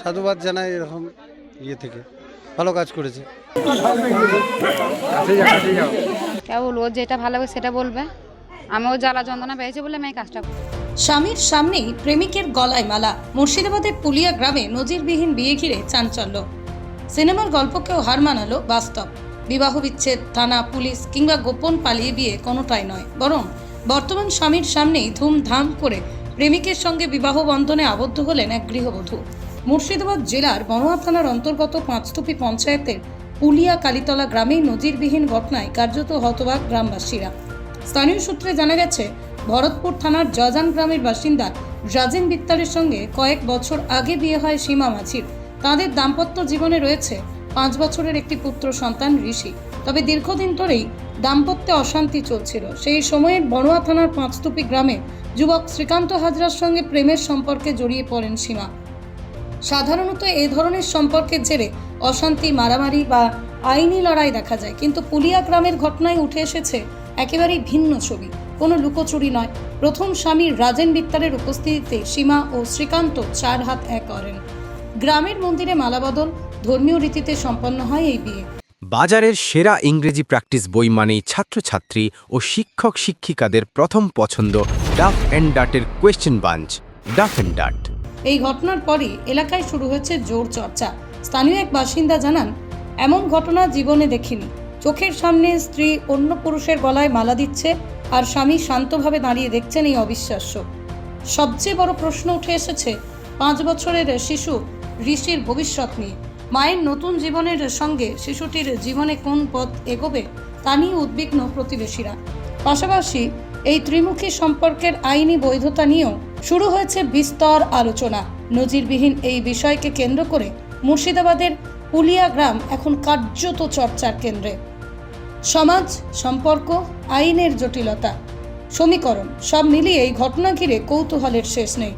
সাধুবাদ জানাই এরকম ইয়ে থেকে। ভালো কাজ করেছে। ও যেটা ভালো হবে সেটা বলবে। আমিও জ্বালা যন্ত্রণা পেয়েছি বলে আমি এই কাজটা করি স্বামীর সামনেই প্রেমিকের গলায় মালা। মুর্শিদাবাদের পুলিয়া গ্রামে নজিরবিহীন বিয়ে ঘিরে চাঞ্চল্য। সিনেমার গল্পকেও হার মানালো বাস্তব। বিবাহ বিচ্ছেদ থানা পুলিশ কিংবা গোপন পালিয়ে বিয়ে কোনোটাই নয়। বরং বর্তমান স্বামীর সামনেই ধুমধাম করে প্রেমিকের সঙ্গে বিবাহ বন্ধনে আবদ্ধ হলেন এক গৃহবধূ। মুর্শিদাবাদ জেলার বনোয়া থানার অন্তর্গত পাঁচতুপি পঞ্চায়েতের পুলিয়া কালীতলা গ্রামেই নজিরবিহীন ঘটনায় কার্যত হতবাক গ্রামবাসীরা। স্থানীয় সূত্রে জানা গেছে, ভরতপুর থানার জজান গ্রামের বাসিন্দা রাজেন বিত্তারের সঙ্গে কয়েক বছর আগে বিয়ে হয় সীমা মাঝির। তাদের দাম্পত্য জীবনে রয়েছে পাঁচ বছরের একটি পুত্র সন্তান ঋষি। তবে দীর্ঘদিন ধরেই দাম্পত্যে অশান্তি চলছিল। সেই সময়ে বড়ুয়া থানার পাঁচতুপি গ্রামে যুবক শ্রীকান্ত হাজরার সঙ্গে প্রেমের সম্পর্কে জড়িয়ে পড়েন সীমা। সাধারণত এই ধরনের সম্পর্কের জেরে অশান্তি, মারামারি বা আইনি লড়াই দেখা যায়। কিন্তু পুলিয়া গ্রামের ঘটনায় উঠে এসেছে একেবারেই ভিন্ন ছবি। কোনো লুকোচুরি নয়। প্রথম স্বামী রাজেন বিত্তারের উপস্থিতিতে সীমা ও শ্রীকান্ত চার হাত এক করেন। গ্রামের মন্দিরে মালাবদল ধর্মীয় রীতিতে সম্পন্ন হয় এই বিয়ে। বাজারের সেরা ইংরেজি প্র্যাকটিস বই মানেই ছাত্রছাত্রী ও শিক্ষক শিক্ষিকাদের প্রথম পছন্দ Duff and ডাটের question bunch, Duff and Dutt. এই ঘটনার পরই এলাকায় শুরু হয়েছে জোর চর্চা। স্থানীয় এক বাসিন্দা জানান, এমন ঘটনা জীবনে দেখিনি। চোখের সামনে স্ত্রী অন্য পুরুষের গলায় মালা দিচ্ছে আর স্বামী শান্তভাবে দাঁড়িয়ে দেখছেন এই অবিশ্বাস্য। সবচেয়ে বড় প্রশ্ন উঠে এসেছে পাঁচ বছরের শিশু ঋষির ভবিষ্যৎ নিয়ে। মায়ের নতুন জীবনের সঙ্গে শিশুটির জীবনে কোন পথ এগোবে তা নিয়ে উদ্বিগ্ন প্রতিবেশীরা। পাশাপাশি এই ত্রিমুখী সম্পর্কের আইনি বৈধতা নিয়েও শুরু হয়েছে বিস্তর আলোচনা। নজিরবিহীন এই বিষয়কে কেন্দ্র করে মুর্শিদাবাদের পুলিয়া গ্রাম এখন কার্যত চর্চার কেন্দ্রে। সমাজ সম্পর্ক আইনের জটিলতা সমীকরণ সব মিলিয়ে এই ঘটনা ঘিরে কৌতূহলের শেষ নেই।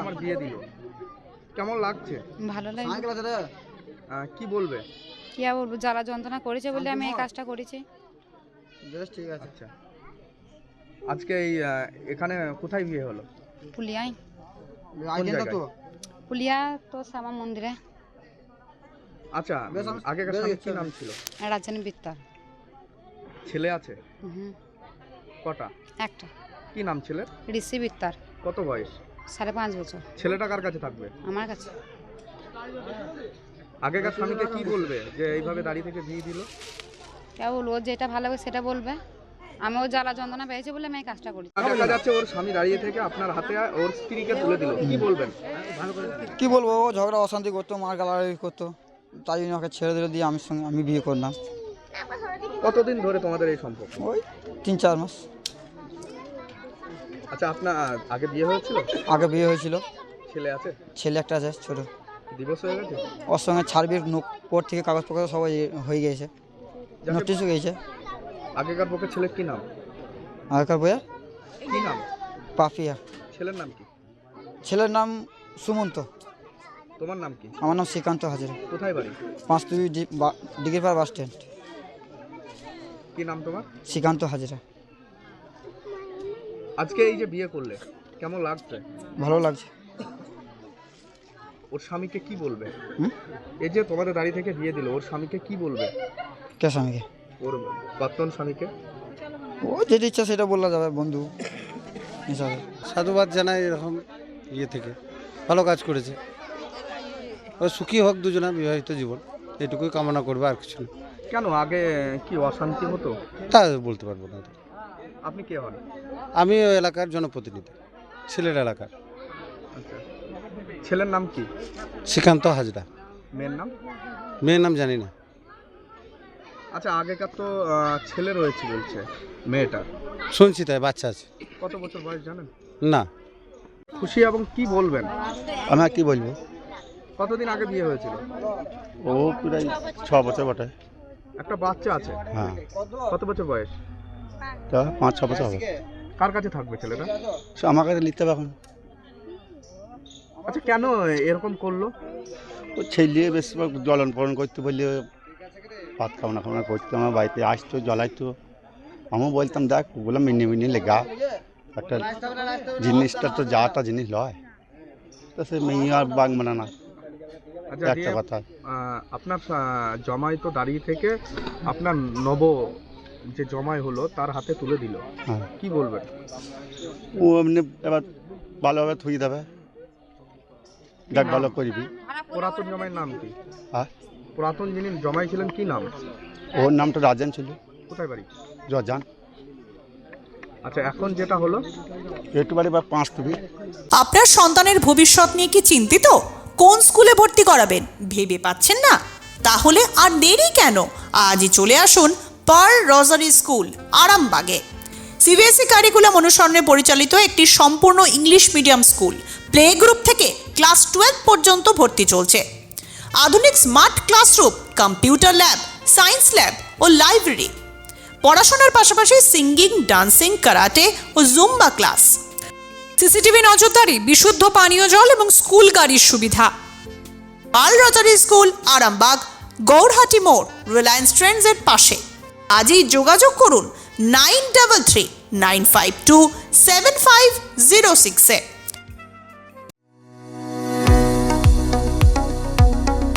আমার বিয়ে দিল। কেমন লাগছে? ভালো লাগে কি বলবে? কি আর বলব জ্বালা যন্ত্রণা করেছে বলে আমি এই কাজটা করেছি। আচ্ছা। আজকে এই আহ, এখানে কোথায় বিয়ে হলো? পুলিয়াই কোন জায়গায়? পুলিয়া তো শ্যামা মন্দিরে। আচ্ছা আগেকার স্বামীর কি নাম ছিল? রাজধানী বিত্তার ছেলে আছে? হুম। কটা? একটা। কি নাম ছেলের ঋষি বিত্তার কত বয়স? সাড়ে পাঁচ বছর। ছেলেটা কার কাছে থাকবে? আমার কাছে। আগেকার স্বামীকে কি বলবে যে এইভাবে দাঁড়িয়ে থেকে বিয়ে দিল? কে বলব ও যেটা ভালো হবে সেটা বলবে। আমিও জ্বালা যন্ত্রণা পেয়েছি বলে আমি এই কাজটা করি। দেখা যাচ্ছে ওর স্বামী দাঁড়িয়ে থেকে আপনার হাতে ওর স্ত্রীকে তুলে দিল। কি বলবেন? কি বলব? ও ঝগড়া অশান্তি করতো মার গালাগালি করতো। তাই জন্য ওকে ছেড়ে দিলে দিয়ে আমি সঙ্গে আমি বিয়ে করলাম। কতদিন ধরে তোমাদের এই সম্পর্ক? ওই তিন চার মাস। আচ্ছা আপনার আগে বিয়ে হয়েছিল? আগে বিয়ে হয়েছিল। ছেলে আছে? ছেলে একটা আছে ছোট। দিবস হয়ে গেছে? ওর সঙ্গে ছাড়বির পর থেকে কাগজপত্র সবাই হয়ে গিয়েছে যাকে- নোটিশও গিয়েছে আগেকার পক্ষে ছেলের কি নাম? আগেকার বইয়া কি নাম? পাফিয়া। ছেলের নাম কি? ছেলের নাম সুমন্ত। তোমার নাম কি? আমার নাম শ্রীকান্ত হাজারা। কোথায় বাড়ি? পাঁচ দুই ডিগ্রিপাড়া বাস স্ট্যান্ড। কি নাম তোমার? শ্রীকান্ত হাজারা। আজকে এই যে বিয়ে করলে কেমন লাগছে? ভালো লাগছে। ওর স্বামীকে কি বলবে? এই যে তোমাদের দাঁড়িয়ে থেকে বিয়ে দিল ওর স্বামীকে কি বলবে? কে স্বামীকে? ওর বর্তমান স্বামীকে? ও যেটা ইচ্ছা সেটা বলা যাবে বন্ধু। হিসাবে। সাধুবাদ জানাই এরকম ইয়ে থেকে। ভালো কাজ করেছে। ও সুখী হোক দুজনা বিবাহিত জীবন। এটুকুই কামনা করবে আর কিছু না। কেন? আগে কি অশান্তি হতো? তা বলতে পারব না। আপনি কে হন? আমি ওই এলাকার জনপ্রতিনিধি ছেলের এলাকার। আচ্ছা। ছেলের নাম কি? শ্রীকান্ত হাজরা। মেয়ের নাম? মেয়ের নাম জানি না। আচ্ছা আগেকার তো ছেলে রয়েছে বলছে মেয়েটার শুনছি তাই বাচ্চা আছে। কত বছর বয়স জানেন? না। খুশি এবং কি বলবেন? আমি আর কি বলব? কতদিন আগে বিয়ে হয়েছিল? ও প্রায় ছ বছর বটে। একটা বাচ্চা আছে? হ্যাঁ। কত বছর বয়স? তা পাঁচ ছ বছর হবে। কার কাছে থাকবে ছেলেটা? সে আমার কাছে নিতে হবে এখন। আচ্ছা কেন এরকম করল? ও ছেলে বেশিরভাগ জ্বলন পলন করতে বললে ভাত খাওয়া খাওয়া করতো আমার বাড়িতে আসতো জ্বলাইতো আমিও বলতাম দেখ ওগুলো মিনি মিনি লেগা। একটা জিনিসটা তো যাটা জিনিস লয়। করতেছে মেয়ে আর বাঘ মানে না। আচ্ছা একটা কথা। আপনার জমাই তো দাঁড়িয়ে থেকে আপনার নব যে জমাই হলো তার হাতে তুলে দিল। হ্যাঁ। কি বলবেন? ও এমনি এবার ভালোভাবে থুই দেবে। দেখ ভালো করবি। পুরাতন জমাইয়ের নাম কি? হ্যাঁ? পুরাতন যিনি জমাই ছিলেন কি নাম? ওর নামটা রাজেন ছিল। কোথায় বাড়ি? রজান। আচ্ছা এখন যেটা হলো? একটু বাড়ি বা পাঁচ টুপি আপনার সন্তানের ভবিষ্যৎ নিয়ে কি চিন্তিত? কোন স্কুলে ভর্তি করাবেন? ভেবে পাচ্ছেন না? তাহলে আর দেরি কেন? আজই চলে আসুন পার্ল রজারি স্কুল আরামবাগে। সিবিএসই কারিকুলাম অনুসরণে পরিচালিত একটি সম্পূর্ণ English medium school. Play group থেকে ক্লাস টুয়েলভ পর্যন্ত ভর্তি চলছে। আধুনিক smart classroom, computer lab, science lab ও লাইব্রেরি। পড়াশোনার পাশাপাশি সিঙ্গিং, ডান্সিং, কারাটে ও জুম্বা ক্লাস। সিসিটিভি নজরদারি, বিশুদ্ধ পানীয় জল এবং স্কুল গাড়ির সুবিধা। Pearl Rosary school, Arambagh, Gourhati মোড়, রিলায়েন্স ট্রেন্ডসের পাশে। আজই যোগাযোগ করুন nine double three, nine five two, seven five zero সিক্সে